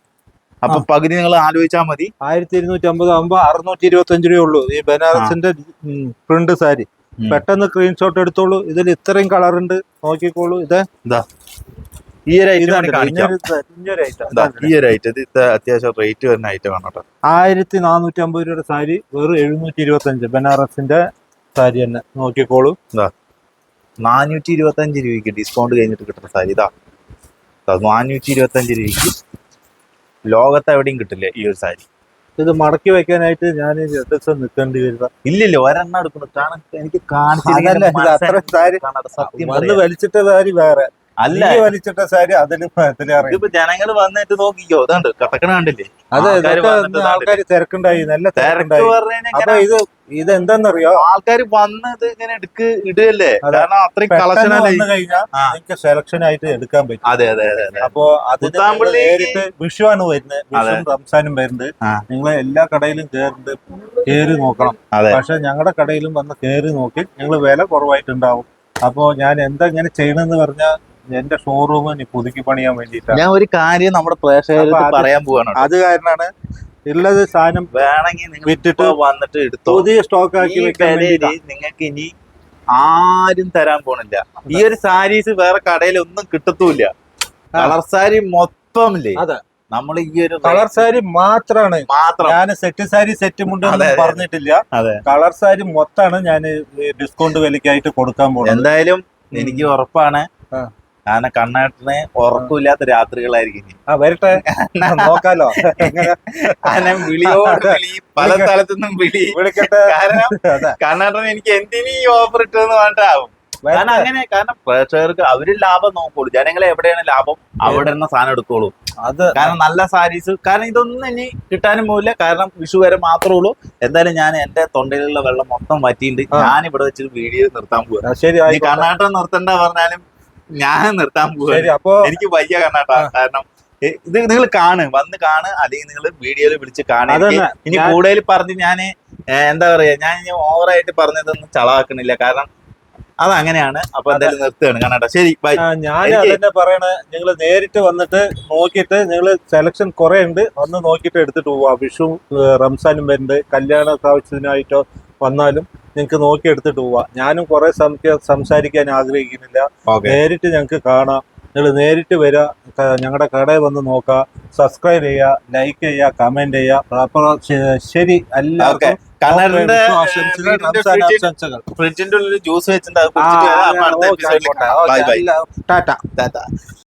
S1: അപ്പൊ പകുതി നിങ്ങൾ ആലോചിച്ചാൽ മതി.
S2: ആയിരത്തി ഇരുന്നൂറ്റി അമ്പത് ആകുമ്പോ അറുന്നൂറ്റി ഇരുപത്തി അഞ്ച് രൂപ ഉള്ളൂ. ഈ ബനാറസിന്റെ പ്രിന്റ് സാരി. പെട്ടെന്ന് സ്ക്രീൻഷോട്ട് എടുത്തോളൂ. ഇതിൽ ഇത്രയും കളർ ഉണ്ട്. നോക്കിക്കോളൂ. ഇത്.
S1: ഈ ഒരു ഐറ്റം
S2: ഇതാണ്
S1: കാണിക്കാം.
S2: ഇഞ്ഞൊരു ഇഞ്ഞൊരു item.
S1: ദാ, ഈ ഒരു ഐറ്റം ഇത് ഇത്ര അത്യാവശ്യം റേറ്റ് വരുന്ന ഐറ്റം ആണ് കേട്ടോ.
S2: ആയിരത്തി നാനൂറ്റി അമ്പത് രൂപയുടെ സാരി വെറും എഴുന്നൂറ്റി ഇരുപത്തി അഞ്ച് ബനാറസിന്റെ സാരി തന്നെ. നോക്കിക്കോളൂ.
S1: നാനൂറ്റി ഇരുപത്തി അഞ്ച് രൂപയ്ക്ക് ഡിസ്കൗണ്ട് കഴിഞ്ഞിട്ട് കിട്ടുന്ന സാരി. ഇതാ നാനൂറ്റി ഇരുപത്തി അഞ്ച് രൂപയ്ക്ക് ലോകത്ത് എവിടെയും കിട്ടില്ല ഈ ഒരു സാരി.
S2: ഇത് മടക്കി വെക്കാനായിട്ട് ഞാൻ ദിവസം നിൽക്കേണ്ടി വരുന്ന
S1: ഇല്ലില്ല ഒരെണ്ണം എടുക്കണം. കാരണം എനിക്ക് കാണിച്ചില്ല.
S2: വലിച്ചിട്ട സാരി വേറെ.
S1: അല്ല.
S2: വലിച്ചിട്ട സാരി അതിലും
S1: ഇതിപ്പോ ജനങ്ങൾ വന്നിട്ട് നോക്കിക്കോ. ഇതുണ്ട്. കട്ടക്കണ കണ്ടില്ലേ?
S2: അതെ ആൾക്കാർ തിരക്കുണ്ടായി. നല്ല
S1: തിരക്ക്
S2: തിരക്കുണ്ടായി. അപ്പൊ ഇത് ഇത് എന്താന്നറിയോ?
S1: ആൾക്കാർ വന്ന് ഇത് ഇങ്ങനെ എടുക്ക് ഇടുകല്ലേ കാരണം അത്രയും കളക്ഷൻ
S2: നിങ്ങൾക്ക് സെലക്ഷൻ ആയിട്ട് എടുക്കാൻ പറ്റും.
S1: അതെ അതെ അതെ
S2: അപ്പൊ നേരിട്ട് വിഷുവാണ് വരുന്നത്. വിഷുവും റംസാനും വരുന്നത്. നിങ്ങൾ എല്ലാ കടയിലും കേറിണ്ട് കേറി നോക്കണം. പക്ഷെ ഞങ്ങളുടെ കടയിലും വന്ന് കേറി നോക്കി നിങ്ങൾ വില കുറവായിട്ടുണ്ടാവും. അപ്പോ ഞാൻ എന്താ ഇങ്ങനെ ചെയ്യണമെന്ന് പറഞ്ഞാൽ എന്റെ ഷോറൂം പുതുക്കി പണിയാൻ വേണ്ടിയിട്ടാണ്
S1: ഞാൻ ഒരു കാര്യം നമ്മുടെ പ്രേക്ഷകർക്ക് പറയാൻ പോവാണ്.
S2: അത് കാരണമാണ് ഉള്ളത് സാധനം
S1: വേണമെങ്കിൽ നിങ്ങൾ
S2: വിറ്റിട്ട്
S1: വന്നിട്ട് എടുത്തു.
S2: പുതിയ സ്റ്റോക്ക് ആക്കി വെക്കാൻ
S1: നിങ്ങൾക്ക് ഇനി ആരും തരാൻ പോണില്ല. ഈ ഒരു സാരീസ് വേറെ കടയിൽ ഒന്നും കിട്ടത്തൂല്ല കളർ സാരി മൊത്തം
S2: ഇല്ലേ
S1: നമ്മൾ ഈ ഒരു
S2: കളർ സാരി മാത്രമാണ്
S1: മാത്രം.
S2: ഞാൻ സെറ്റ് സാരി സെറ്റ് മുണ്ട്. പറഞ്ഞിട്ടില്ല. കളർ സാരി മൊത്തമാണ് ഞാൻ ഡിസ്കൗണ്ട് വിലക്കായിട്ട് കൊടുക്കാൻ പോകുന്നത്
S1: എന്തായാലും എനിക്ക് ഉറപ്പാണ്. കാരണം കണ്ണേട്ടന് ഉറക്കമില്ലാത്ത രാത്രികളായിരിക്കും.
S2: ആ വരട്ടെ. (laughs) നോക്കാലോ.
S1: കാരണം വിളിയോട് വിളി പല സ്ഥലത്തുനിന്നും വിളി.
S2: വിളിക്കട്ടെ.
S1: കാരണം (laughs) കണ്ണേട്ടൻ എനിക്ക് എന്തിനീ ഓഫർ ഇട്ടെന്ന് പറഞ്ഞിട്ടാവും. കാരണം അങ്ങനെ കാരണം പ്രേക്ഷകർക്ക് അവർ ലാഭം നോക്കുള്ളൂ. ജനങ്ങളെ എവിടെയാണ് ലാഭം? അവിടെ നിന്ന് സാധനം എടുക്കുള്ളൂ.
S2: അത്
S1: കാരണം നല്ല സാരീസ്. കാരണം ഇതൊന്നും ഇനി കിട്ടാനും പോകില്ല കാരണം വിഷു വരെ മാത്രമേ ഉള്ളൂ. എന്തായാലും ഞാൻ എന്റെ തൊണ്ടയിലുള്ള വെള്ളം മൊത്തം വറ്റിയിട്ടുണ്ട്. ഞാൻ ഇവിടെ വെച്ചിട്ട് വീഡിയോ നിർത്താൻ
S2: പോകും ശരി.
S1: കർണാടകം നിർത്തണ്ട പറഞ്ഞാലും ഞാൻ നിർത്താൻ
S2: ശരി
S1: എനിക്ക് വയ്യ കണ്ണാട്ടാ. കാരണം ഇത് നിങ്ങൾ കാണ്. വന്ന് കാണ്. അല്ലെങ്കിൽ നിങ്ങൾ വീഡിയോയിൽ വിളിച്ച് കാണുക ഇനി കൂടുതൽ പറഞ്ഞ് ഞാൻ എന്താ പറയാ ഞാൻ ഇനി ഓവറായിട്ട് പറഞ്ഞതൊന്നും ചളവാക്കണില്ല. കാരണം അത് അങ്ങനെയാണ്. അപ്പൊ എന്തായാലും നിർത്തുകയാണ് കാണാട്ടോ ശരി ബൈ.
S2: ഞാൻ
S1: തന്നെ
S2: പറയണ. പറയണേ നിങ്ങൾ നേരിട്ട് വന്നിട്ട് നോക്കിയിട്ട് നിങ്ങൾ സെലക്ഷൻ കുറെ ഉണ്ട്. വന്ന് നോക്കിയിട്ട് എടുത്തിട്ട് പോവാ. വിഷു റംസാനും വരുന്നുണ്ട്. കല്യാണ ആവശ്യത്തിനായിട്ടോ വന്നാലും നിങ്ങൾക്ക് നോക്കിയെടുത്തിട്ട് പോവാം. ഞാനും കുറെ സംസാരിക്കാൻ ആഗ്രഹിക്കുന്നില്ല. നേരിട്ട് ഞങ്ങൾക്ക് കാണാം. നിങ്ങൾ നേരിട്ട് വരിക ഞങ്ങളുടെ കടയിൽ വന്ന് നോക്കുക സബ്സ്ക്രൈബ് ചെയ്യുക ലൈക്ക് ചെയ്യുക കമന്റ് ചെയ്യുക അപ്പൊ ശരി എല്ലാവർക്കും
S1: ഫ്രിഡ്ജിന്റെ ഉള്ളിൽ ജ്യൂസ് വെച്ചിട്ടുണ്ട് ടാറ്റ.